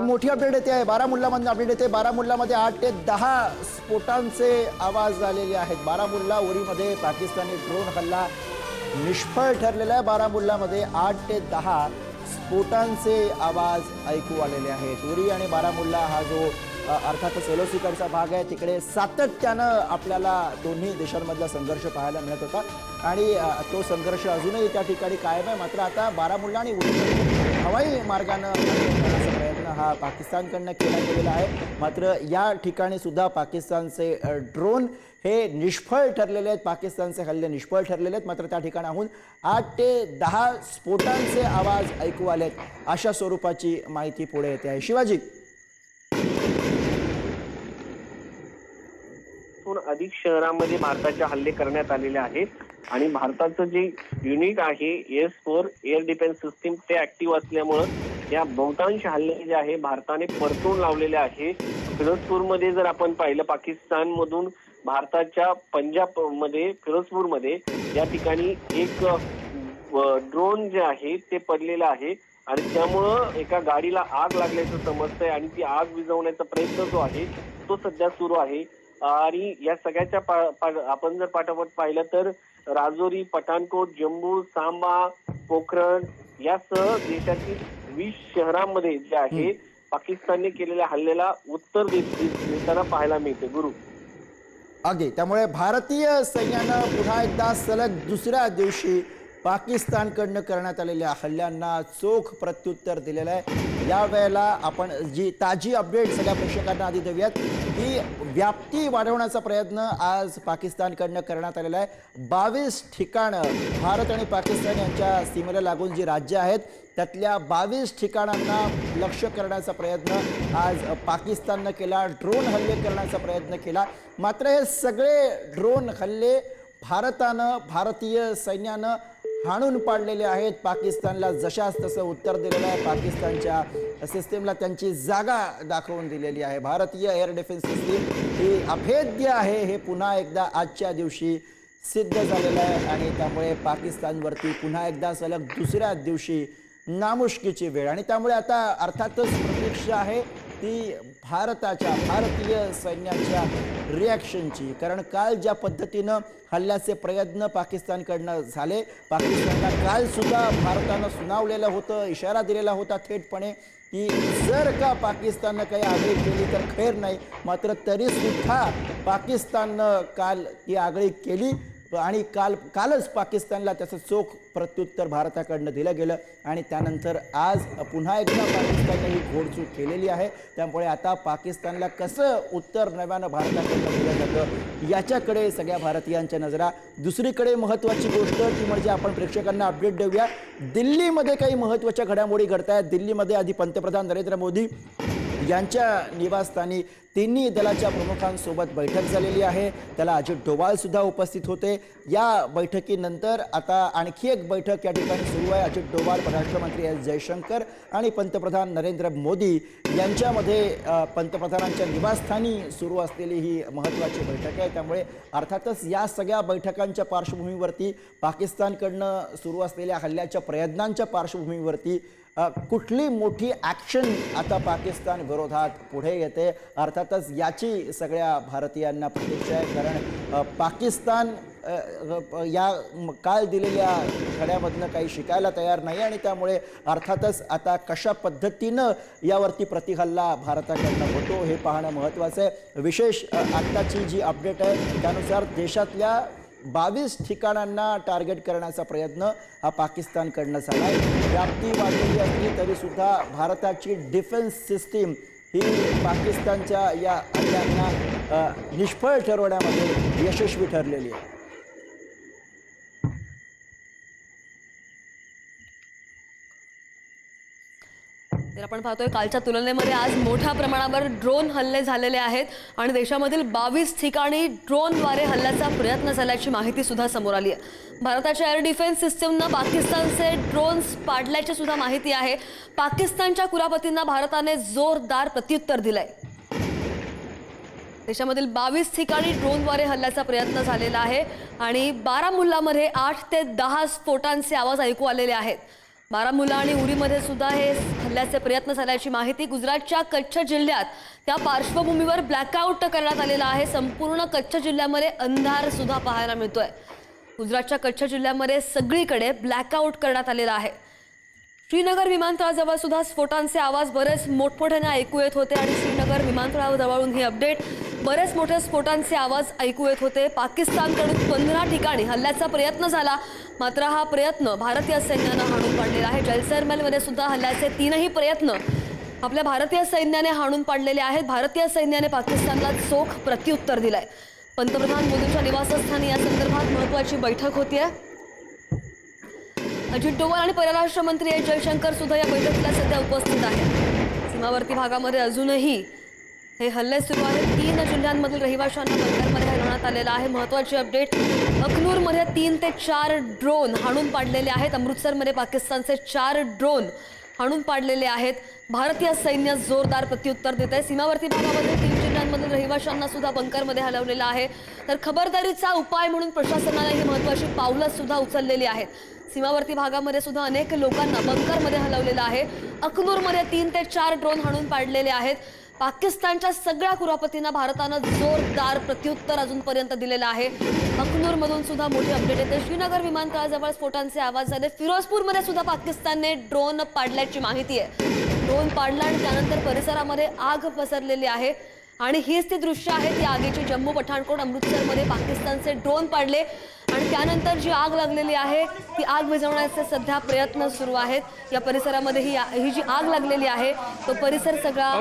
मोठी अपडेट येते आहे. बारामुल्लामधून अपडेट येते. बारामुल्लामध्ये आठ ते दहा स्फोटांचे आवाज झालेले आहेत. बारामुल्ला उरीमध्ये पाकिस्तानी ड्रोन हल्ला निष्फळ ठरलेला आहे. बारामुल्लामध्ये आठ ते दहा स्फोटांचे आवाज ऐकू आलेले आहेत. उरी आणि बारामुल्ला हा जो अर्थातच एलोसीकडचा भाग आहे तिकडे सातत्यानं आपल्याला दोन्ही देशांमधला संघर्ष पाहायला मिळत होता. आणि तो संघर्ष अजूनही त्या ठिकाणी कायम आहे. मात्र आता बारामुल्ला आणि उरी हवाई मार्गानं हा पाकिस्तानकडनं केला गेलेला आहे. मात्र या ठिकाणी सुद्धा पाकिस्तानचे ड्रोन हे निष्फळ ठरलेले आहेत. पाकिस्तानचे हल्ले निष्फळ ठरलेले आहेत. मात्र त्या ठिकाणाहून आठ ते दहा स्फोटांचे आवाज ऐकू आलेत अशा स्वरूपाची माहिती पुढे येते आहे. शिवाजी. अधिक शहरांमध्ये भारताचे हल्ले करण्यात आलेले आहेत. आणि भारताचं जे युनिट आहे S four air defence system ते ऍक्टिव्ह असल्यामुळं या बहुतांश हल्ले जे आहे भारताने परतून लावलेले आहे. फिरोजपूरमध्ये जर आपण पाहिलं पाकिस्तानमधून भारताच्या पंजाबमध्ये फिरोजपूरमध्ये या ठिकाणी एक ड्रोन जे आहे ते पडलेलं आहे. आणि त्यामुळं एका गाडीला आग लागल्याचं समजतंय आणि ती आग विझवण्याचा प्रयत्न जो आहे तो सध्या सुरू आहे. आणि या सगळ्याच्या पा- आपण जर पाठोपाठ पाहिलं तर राजौरी पठाणकोट जम्मू सांबा पोखरण यासह देशातील वीस शहरांमध्ये जे आहे पाकिस्तानने केलेल्या हल्ल्याला उत्तर देत देत- देताना पाहायला मिळते. गुरु. अगदी. त्यामुळे भारतीय सैन्यानं पुन्हा एकदा सलग दुसऱ्या दिवशी पाकिस्तानकडनं करण्यात आलेल्या हल्ल्यांना चोख प्रत्युत्तर दिलेलं आहे. यावेळेला आपण जी ताजी अपडेट सगळ्या प्रेक्षकांना आधी देऊयात. की व्याप्ती वाढवण्याचा प्रयत्न आज पाकिस्तानकडनं करण्यात आलेला आहे. बावीस ठिकाणं भारत आणि पाकिस्तान यांच्या सीमेला लागून जी राज्य आहेत त्यातल्या बावीस ठिकाणांना लक्ष करण्याचा प्रयत्न आज पाकिस्ताननं केला. ड्रोन हल्ले करण्याचा प्रयत्न केला. मात्र हे सगळे ड्रोन हल्ले भारतानं भारतीय सैन्यानं हाणून पाडलेले आहेत. पाकिस्तानला जशास तसं उत्तर दिलेलं आहे. पाकिस्तानच्या सिस्टीमला त्यांची जागा दाखवून दिलेली आहे. भारतीय एअर डिफेन्स सिस्टीम ही अभेद्य आहे. हे पुन्हा एकदा आजच्या दिवशी सिद्ध झालेलं आहे आणि त्यामुळे पाकिस्तानवरती पुन्हा एकदा सलग दुसऱ्या दिवशी नामुष्कीची वेळ. आणि त्यामुळे आता अर्थातच प्रतीक्षा आहे. ती भारताच्या भारतीय सैन्याच्या रिॲक्शनची कारण काल ज्या पद्धतीनं हल्ल्याचे प्रयत्न पाकिस्तानकडनं झाले पाकिस्तानला कालसुद्धा भारतानं सुनावलेलं होतं इशारा दिलेला होता थेटपणे की जर का पाकिस्ताननं काही आगळी केली तर खैर नाही. मात्र तरीसुद्धा पाकिस्ताननं काल ती आगळी केली. आणि काल कालच पाकिस्तानला त्याचं चोख प्रत्युत्तर भारताकडनं दिलं गेलं आणि त्यानंतर आज पुन्हा एकदा पाकिस्तानने ही घोडचूक केलेली आहे. त्यामुळे आता पाकिस्तानला कसं उत्तर नव्यानं भारताकडनं दिलं जातं याच्याकडे सगळ्या भारतीयांच्या नजरा. दुसरीकडे महत्त्वाची गोष्ट ती म्हणजे आपण प्रेक्षकांना अपडेट देऊया. दिल्लीमध्ये काही महत्त्वाच्या घडामोडी घडत आहेत दिल्लीमध्ये आधी पंतप्रधान नरेंद्र मोदी यांच्या निवासस्थानी तिन्ही दलाच्या प्रमुखांसोबत बैठक झालेली आहे. त्याला अजित डोवालसुद्धा उपस्थित होते. या बैठकीनंतर आता आणखी एक बैठक या ठिकाणी सुरू आहे. अजित डोवाल परराष्ट्रमंत्री एस जयशंकर आणि पंतप्रधान नरेंद्र मोदी यांच्यामध्ये पंतप्रधानांच्या निवासस्थानी सुरू असलेली ही महत्त्वाची बैठक आहे. त्यामुळे अर्थातच या सगळ्या बैठकांच्या पार्श्वभूमीवरती पाकिस्तानकडनं सुरू असलेल्या हल्ल्याच्या प्रयत्नांच्या पार्श्वभूमीवरती कुठली मोठी ॲक्शन आता पाकिस्तान विरोधात पुढे येते? अर्थातच याची सगळ्या भारतीयांना प्रतीक्षा आहे. कारण पाकिस्तान या काल दिलेल्या धड्यामधनं काही शिकायला तयार नाही आणि त्यामुळे अर्थातच आता कशा पद्धतीनं यावरती प्रतिहल्ला भारताकडनं होतो हे पाहणं महत्त्वाचं आहे. विशेष आत्ताची जी अपडेट आहे त्यानुसार देशातल्या बावीस ठिकाणांना टार्गेट करण्याचा प्रयत्न हा पाकिस्तानकडनं झाला आहे. व्याप्ती वाढलेली असली तरीसुद्धा भारताची डिफेन्स सिस्टीम ही पाकिस्तानच्या या हल्ल्यांना निष्फळ ठरवण्यामध्ये यशस्वी ठरलेली आहे. तर आपण पाहतोय कालच्या तुलनेमध्ये आज मोठ्या प्रमाणावर ड्रोन हल्ले झालेले आहेत आणि देशामधील बावीस ठिकाणी ड्रोनद्वारे हल्ल्याचा प्रयत्न झाल्याची माहिती सुद्धा समोर आली आहे. भारताच्या एअर डिफेन्स सिस्टीमनं पाकिस्तानचे ड्रोन्स पाडल्याची सुद्धा माहिती आहे. पाकिस्तानच्या कुरापतींना भारताने जोरदार प्रत्युत्तर दिलंय. देशामधील बावीस ठिकाणी ड्रोनद्वारे हल्ल्याचा प्रयत्न झालेला आहे आणि बारामुल्लामध्ये आठ ते दहा स्फोटांचे आवाज ऐकू आलेले आहेत. बारामुला आणि उरीमध्ये सुद्धा हे हल्ल्याचे प्रयत्न झाल्याची माहिती गुजरातच्या कच्छ जिल्ह्यात त्या पार्श्वभूमीवर ब्लॅकआउट करण्यात आलेला आहे. संपूर्ण कच्छ जिल्ह्यामध्ये अंधार सुद्धा पाहायला मिळतोय. गुजरातच्या कच्छ जिल्ह्यामध्ये सगळीकडे ब्लॅकआउट करण्यात आलेला आहे. श्रीनगर विमानतळाजवळ सुद्धा स्फोटांचे आवाज बरेच मोठमोठ्याने ऐकू येत होते आणि श्रीनगर विमानतळाजवळून ही अपडेट बरेच मोठ्या स्फोटांचे आवाज ऐकू येत होते. पाकिस्तानकडून पंधरा ठिकाणी हल्ल्याचा प्रयत्न झाला. मात्र हा प्रयत्न भारतीय सैन्यानं हाणून पाडलेला आहे. जैसलमेरमध्ये सुद्धा हल्ल्याचे तीनही प्रयत्न आपल्या भारतीय सैन्याने हाणून पाडलेले आहेत. भारतीय सैन्याने पाकिस्तानला चोख प्रत्युत्तर दिलंय. पंतप्रधान मोदींच्या निवासस्थानी या संदर्भात महत्वाची बैठक होतीये. अजित डोवाल आणि परराष्ट्र मंत्री एस जयशंकर सुद्धा या बैठकीला सध्या उपस्थित आहेत. सीमावर्ती भागामध्ये अजूनही हे हल्ले सुरू आहेत. तीन जिल्ह्यांमधील रहिवाशांना बंदरमध्ये हलवण्यात आलेला आहे. महत्वाची अपडेट अखनूरमध्ये तीन ते चार ड्रोन हाणून पाडलेले आहेत. अमृतसरमध्ये पाकिस्तानचे चार ड्रोन हाणून पाडलेले आहेत. भारतीय सैन्य जोरदार प्रत्युत्तर देत आहे सीमावर्ती भागामध्ये तीन जिल्ह्यांमधील रहिवाशांना सुद्धा बंकरमध्ये हलवलेलं आहे. तर खबरदारीचा उपाय म्हणून प्रशासनाने ही महत्वाची पावलं सुद्धा उचललेली आहेत. सीमावर्ती भागामध्ये सुद्धा अनेक लोकांना बंकरमध्ये हलवलेलं आहे. अखनूरमध्ये तीन ते चार ड्रोन हाणून पाडलेले आहेत. पाकिस्तानच्या सगळ्या कुरापतींना भारतानं जोरदार प्रत्युत्तर अजूनपर्यंत दिलेलं आहे. अखनूरमधून सुद्धा मोठी अपडेट येते. श्रीनगर विमानतळाजवळ स्फोटांचे आवाज झाले. फिरोजपूरमध्ये सुद्धा पाकिस्तानने ड्रोन पाडल्याची माहिती आहे. ड्रोन पाडला आणि त्यानंतर परिसरामध्ये आग पसरलेली आहे. आणि हीच ती दृश्य आहेत ती आगीची जम्मू पठाणकोट अमृतसरमध्ये पाकिस्तानचे ड्रोन पाडले. आणि त्यानंतर जी आग लागलेली आहे ती आग विझवण्याचे सध्या प्रयत्न सुरू आहेत. या परिसरामध्ये ही ही जी आग लागलेली आहे तो परिसर सगळा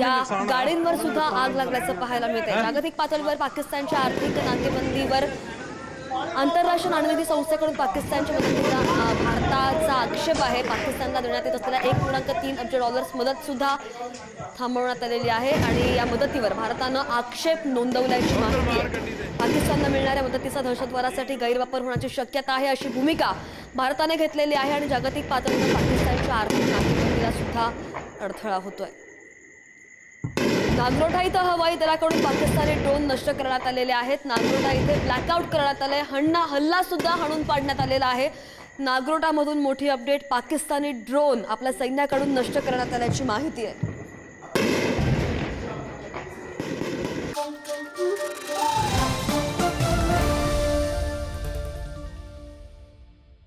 या गाडींवर सुद्धा आग लागल्याचं पाहायला मिळत आहे जागतिक पातळीवर पाकिस्तानच्या आर्थिक नातेबंदीवर आंतरराष्ट्रीय नाणेनिधी संस्थेकडून पाकिस्तानच्या मदतीचा अ, भारताचा आक्षेप आहे. पाकिस्तानला देण्यात येत असलेल्या एक पूर्णांक तीन अब्ज डॉलर्स मदत सुद्धा थांबवण्यात आलेली आहे आणि या मदतीवर भारतानं आक्षेप नोंदवल्याची माहिती आहे. पाकिस्तानला मिळणाऱ्या मदतीचा दहशतवादासाठी गैरवापर होण्याची शक्यता आहे अशी भूमिका भारताने घेतलेली आहे आणि जागतिक पातळीवर पाकिस्तानच्या आर्थिक नागरिकांना सुद्धा अडथळा होतोय. नागरोठा इथं हवाई दलाकडून पाकिस्तानी ड्रोन नष्ट करण्यात आलेले आहेत. नागरोटा इथे ब्लॅकआउट करण्यात आले हण्णा हल्ला सुद्धा हाणून पाडण्यात आलेला आहे. नागरोटामधून मोठी अपडेट पाकिस्तानी ड्रोन आपल्या सैन्याकडून नष्ट करण्यात आल्याची माहिती आहे.